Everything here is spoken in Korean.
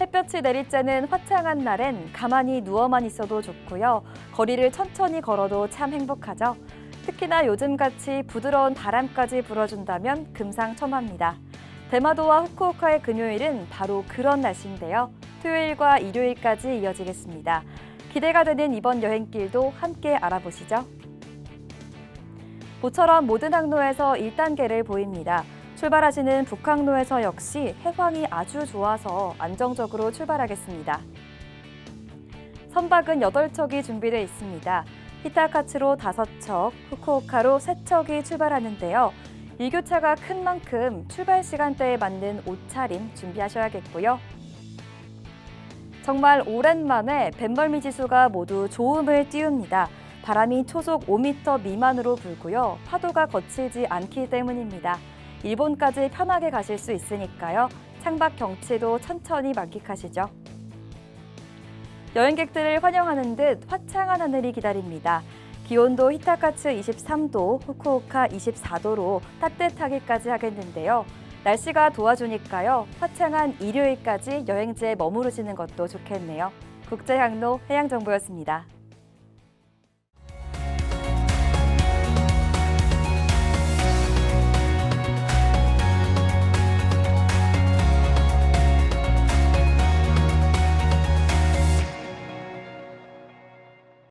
햇볕이 내리쬐는 화창한 날엔 가만히 누워만 있어도 좋고요. 거리를 천천히 걸어도 참 행복하죠. 특히나 요즘같이 부드러운 바람까지 불어준다면 금상첨화입니다. 대마도와 후쿠오카의 금요일은 바로 그런 날씨인데요. 토요일과 일요일까지 이어지겠습니다. 기대가 되는 이번 여행길도 함께 알아보시죠. 모처럼 모든 항로에서 1단계를 보입니다. 출발하시는 북항로에서 역시 해황이 아주 좋아서 안정적으로 출발하겠습니다. 선박은 8척이 준비되어 있습니다. 히타카츠로 5척, 후쿠오카로 3척이 출발하는데요. 일교차가 큰 만큼 출발 시간대에 맞는 옷차림 준비하셔야겠고요. 정말 오랜만에 뱃멀미 지수가 모두 좋음을 띄웁니다. 바람이 초속 5m 미만으로 불고요. 파도가 거칠지 않기 때문입니다. 일본까지 편하게 가실 수 있으니까요. 창밖 경치도 천천히 만끽하시죠. 여행객들을 환영하는 듯 화창한 하늘이 기다립니다. 기온도 히타카츠 23도, 후쿠오카 24도로 따뜻하기까지 하겠는데요. 날씨가 도와주니까요. 화창한 일요일까지 여행지에 머무르시는 것도 좋겠네요. 국제항로 해양정보였습니다.